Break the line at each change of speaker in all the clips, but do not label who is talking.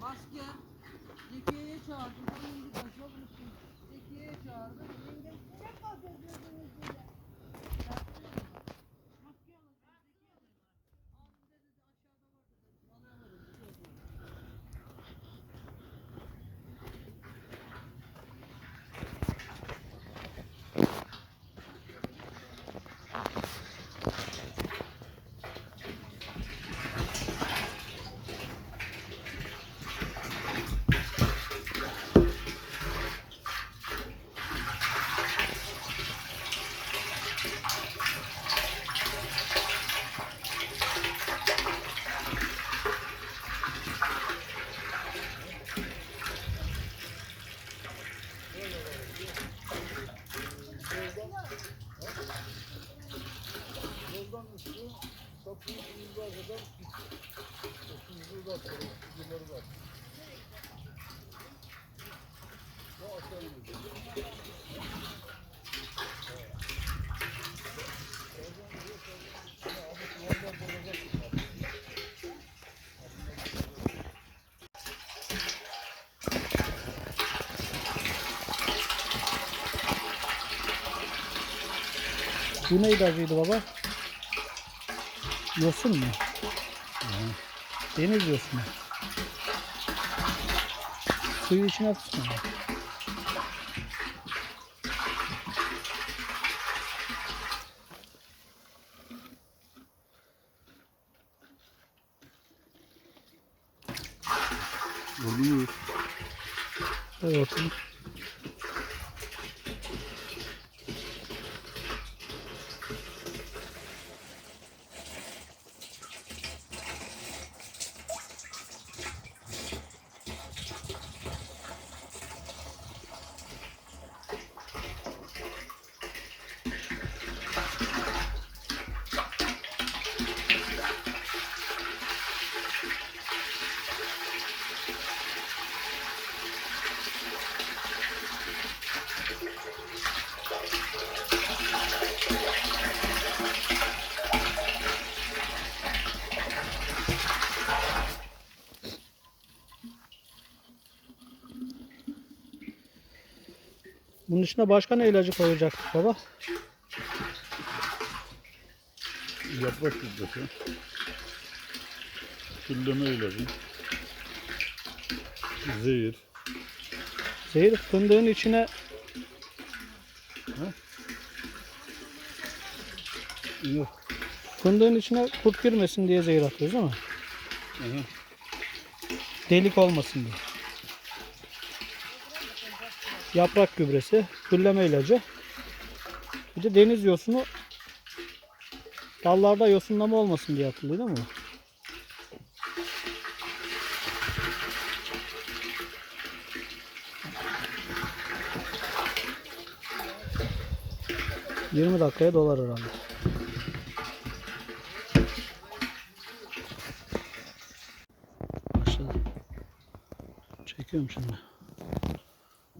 Maske. Zekiye'ye çağırdım. Zekiye'ye çağırdım.
Zekiye'ye çağırdım. Zekiye'ye çağırdım. Bu
neydi acıydı baba? Yosun mu? Deniz yosunu. Suyu içine atsın.
Oluyor.
Evet. Bunun içine başka ne ilacı koyacaktık baba?
Yaprak gübresi. Külleme ilacı. Zehir.
Zehir fındığın içine
Yok.
fındığın içine kurt girmesin diye zehir atıyoruz değil mi?
Hı hı.
Delik olmasın diye. Yaprak gübresi, külleme ilacı. Bir de deniz yosunu dallarda yosunlama olmasın diye atılıyor değil mi? Yirmi dakikaya dolar herhalde. Başladı. Çekiyorum şimdi.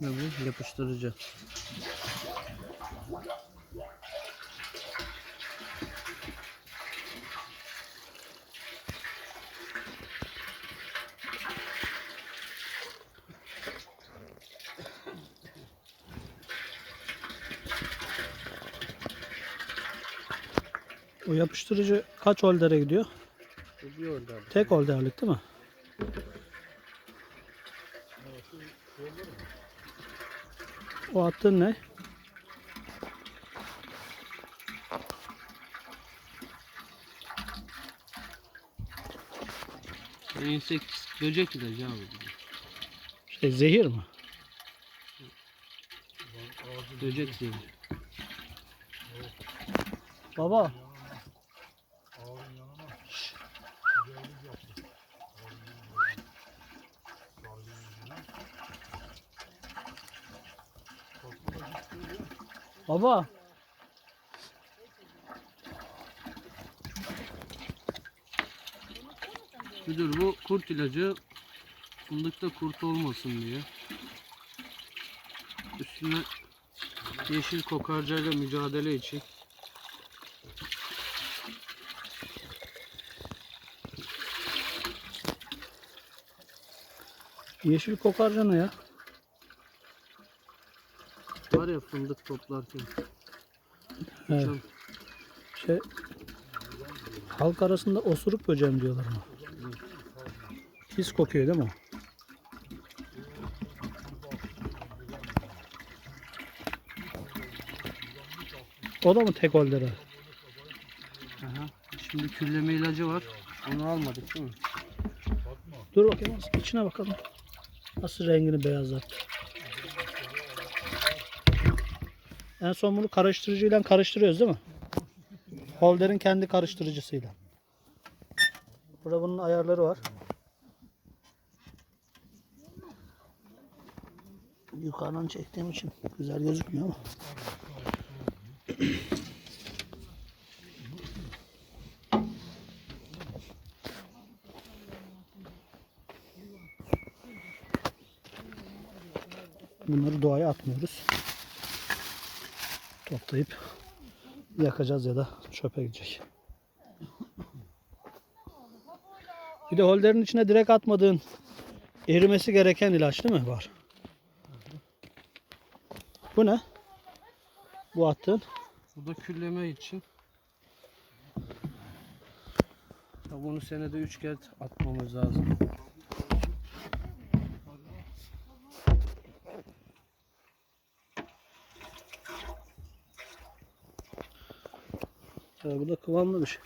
Ne bu? Yapıştırıcı.
O yapıştırıcı kaç holdere gidiyor?
Bir orada.
Tek holderlik değil mi? O attığın ne?
İnsekt, böcek ilacı abi.
Şey zehir mi?
Böcek zehri.
Baba baba
Müdür bu kurt ilacı fındıkta kurt olmasın diye. Üstüne yeşil kokarcayla mücadele için.
Yeşil kokarcana ya.
Var ya fındık toplarken.
Evet.
Uçan.
Şey, halk arasında osuruk böceğim diyorlar ona. Pis kokuyor değil mi o? Da mı tek holdere?
Aha. Şimdi külleme ilacı var. Onu almadık değil mi?
Dur bakayım içine bakalım. Nasıl rengini beyazlattı. En son bunu karıştırıcıyla karıştırıyoruz değil mi? Holder'in kendi karıştırıcısıyla. Burada bunun ayarları var. Yukarıdan çektiğim için güzel gözükmüyor ama. Bunları doğaya atmıyoruz. Toplayıp yakacağız ya da çöpe gidecek. Bir de holderin içine direkt atmadığın erimesi gereken ilaç değil mi var? Bu ne? Bu attığın.
Bu da külleme için. Ya bunu senede 3 kez atmamız lazım.
Ya bu da kıvamlı bir şey.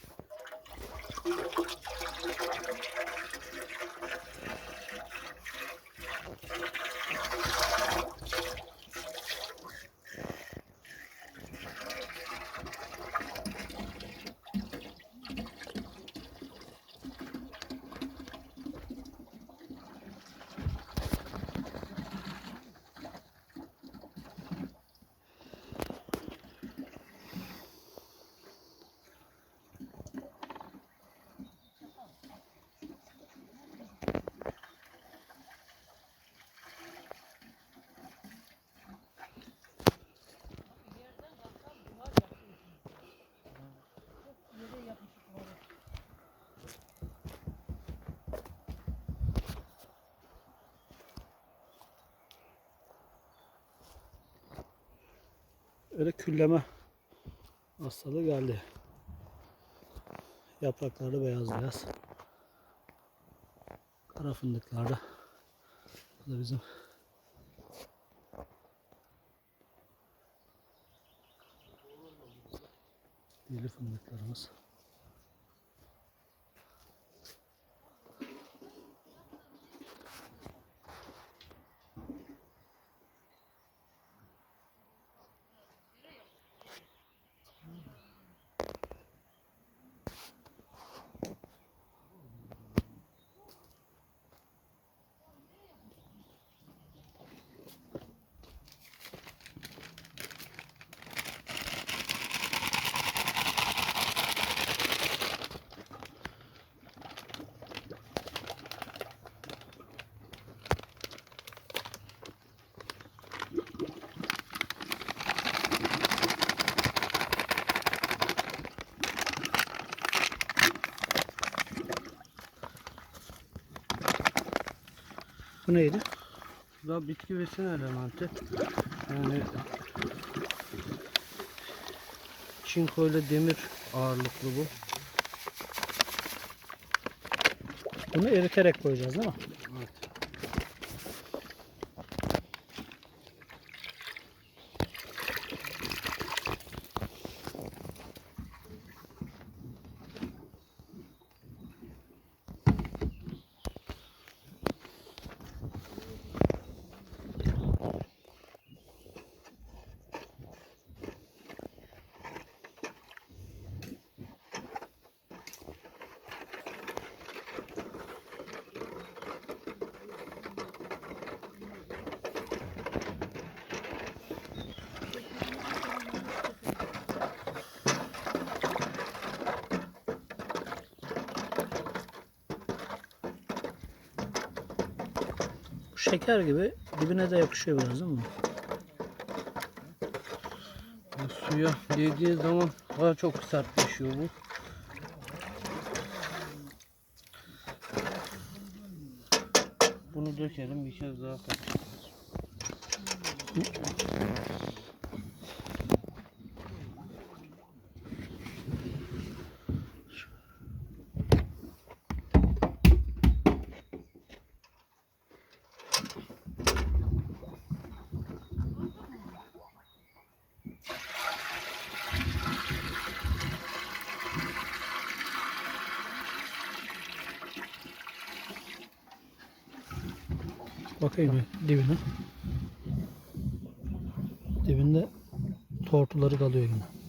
Öyle külleme hastalığı geldi. Yapraklarda beyaz beyaz. Kara fındıklarda. Bu da bizim dili fındıklarımız. Bu neydi?
Bu da bitki besin elementi. Yani çinko ile demir ağırlıklı bu.
Bunu eriterek koyacağız değil mi? Şeker gibi dibine de yapışıyor biraz değil mi?
Ya Suya değdiği zaman daha çok sertleşiyor bu. Bunu dökelim bir kez daha karıştırırız.
Bakayım bir dibine. Dibinde tortuları kalıyor yine.